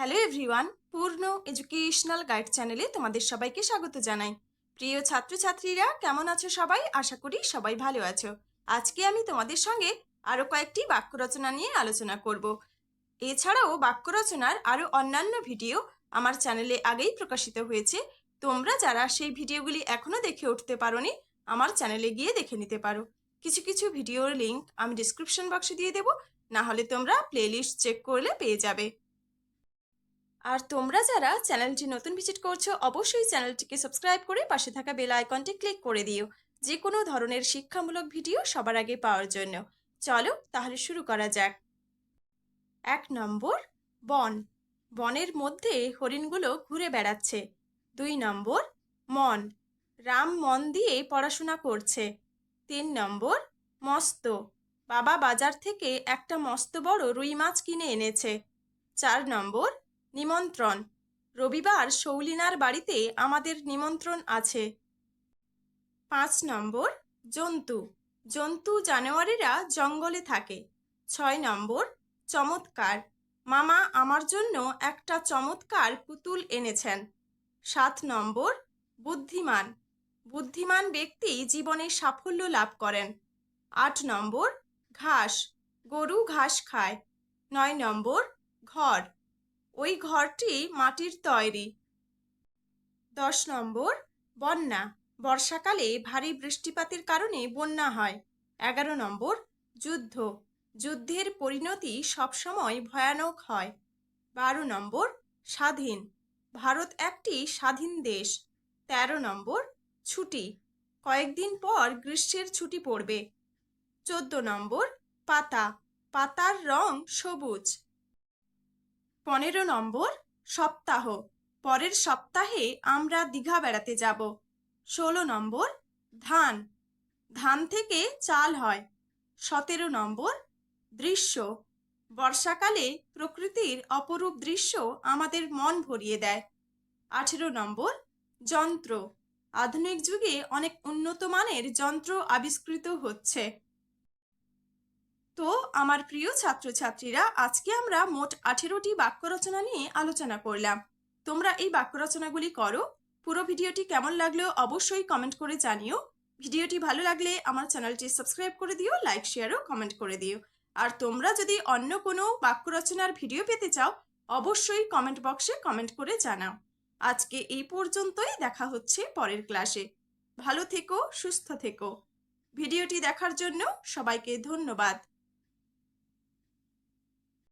Hello everyone Purna educational guide চ্যানেলে তোমাদের সবাইকে স্বাগত জানাই। প্রিয় ছাত্রছাত্রীরা, কেমন আছো সবাই? আশা করি সবাই ভালো আছো। আজকে আমি তোমাদের সঙ্গে আরও কয়েকটি বাক্য রচনা নিয়ে আলোচনা করব। এছাড়াও বাক্য রচনার আরও অন্যান্য ভিডিও আমার চ্যানেলে আগেই প্রকাশিত হয়েছে। তোমরা যারা সেই ভিডিওগুলি এখনও দেখে উঠতে পারোনি, আমার চ্যানেলে গিয়ে দেখে নিতে পারো। কিছু কিছু ভিডিওর লিংক আমি ডিসক্রিপশন বক্সে দিয়ে দেবো না হলে তোমরা প্লেলিস্ট চেক করলে পেয়ে যাবে। আর তোমরা যারা চ্যানেলটি নতুন ভিজিট করছ, অবশ্যই চ্যানেলটিকে সাবস্ক্রাইব করে পাশে থাকা বেল আইকনটি ক্লিক করে দিও। যে কোনো ধরনের শিক্ষামূলক ভিডিও সবার আগে পাওয়ার জন্য। চলো তাহলে শুরু করা যাক। এক নম্বর, বন। বনের মধ্যে হরিণগুলো ঘুরে বেড়াচ্ছে। দুই নম্বর, মন। রাম মন দিয়ে পড়াশোনা করছে। তিন নম্বর, মস্ত। বাবা বাজার থেকে একটা মস্ত বড় রুই মাছ কিনে এনেছে। চার নম্বর নিমন্ত্রণ। রবিবার শৌলিনার বাড়িতে আমাদের নিমন্ত্রণ আছে। পাঁচ নম্বর, জন্তু। জন্তু জানোয়ারেরা জঙ্গলে থাকে। ছয় নম্বর, চমৎকার। মামা আমার জন্য একটা চমৎকার পুতুল এনেছেন। সাত নম্বর, বুদ্ধিমান। বুদ্ধিমান ব্যক্তি জীবনে সাফল্য লাভ করেন। আট নম্বর, ঘাস। গরু ঘাস খায়। নয় নম্বর, ঘর। ওই ঘরটি মাটির তৈরি। দশ নম্বর, বন্যা। বর্ষাকালে ভারী বৃষ্টিপাতের কারণে বন্যা হয়। এগারো নম্বর, যুদ্ধ। যুদ্ধের পরিণতি সবসময় ভয়ানক হয়। বারো নম্বর, স্বাধীন। ভারত একটি স্বাধীন দেশ। তেরো নম্বর, ছুটি। কয়েকদিন পর গ্রীষ্মের ছুটি পড়বে। চোদ্দ নম্বর, পাতা। পাতার রং সবুজ। পনেরো নম্বর সপ্তাহ। পরের সপ্তাহে আমরা দীঘা বেড়াতে যাব। ষোলো নম্বর ধান। ধান থেকে চাল হয়। সতেরো নম্বর দৃশ্য। বর্ষাকালে প্রকৃতির অপরূপ দৃশ্য আমাদের মন ভরিয়ে দেয়। আঠেরো নম্বর যন্ত্র। আধুনিক যুগে অনেক উন্নত মানের যন্ত্র আবিষ্কৃত হচ্ছে। তো আমার প্রিয় ছাত্রছাত্রীরা, আজকে আমরা মোট আঠেরোটি বাক্য রচনা নিয়ে আলোচনা করলাম। তোমরা এই বাক্য রচনাগুলি করো। পুরো ভিডিওটি কেমন লাগল অবশ্যই কমেন্ট করে জানিও। ভিডিওটি ভালো লাগলে আমার চ্যানেলটি সাবস্ক্রাইব করে দিও, লাইক শেয়ারও কমেন্ট করে দিও। আর তোমরা যদি অন্য কোনো বাক্য রচনার ভিডিও পেতে চাও, অবশ্যই কমেন্ট বক্সে কমেন্ট করে জানাও। আজকে এই পর্যন্তই, দেখা হচ্ছে পরের ক্লাসে। ভালো থেকো, সুস্থ থেকো। ভিডিওটি দেখার জন্য সবাইকে ধন্যবাদ।